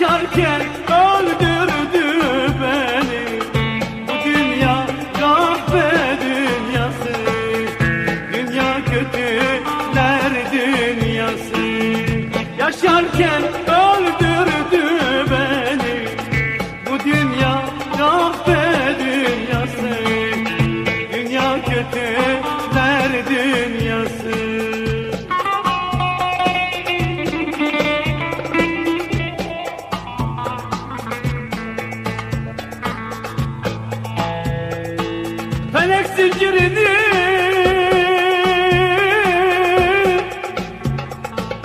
Yaşarken öldürdü beni. Bu dünya kahve dünyası Dünya kötüler dünyası. Yaşarken öldürdü beni. Bu dünya kahve dünyası Dünya kötüler dünyası. zincirini.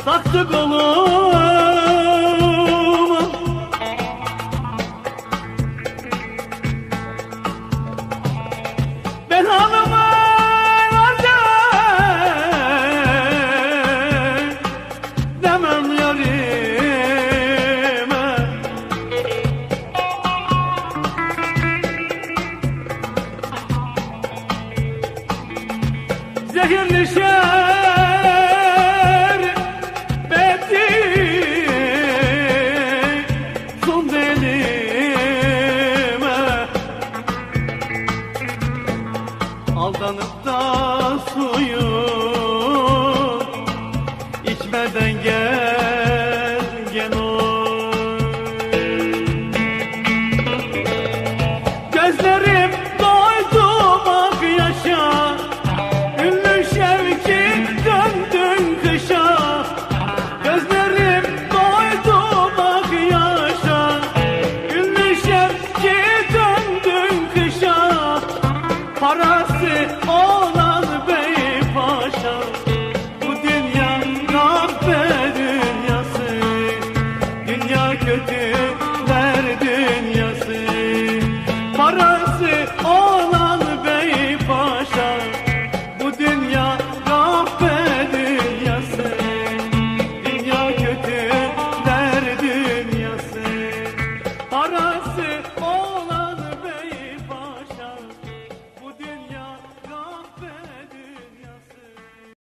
Taktı kolum Şehir neşe all night.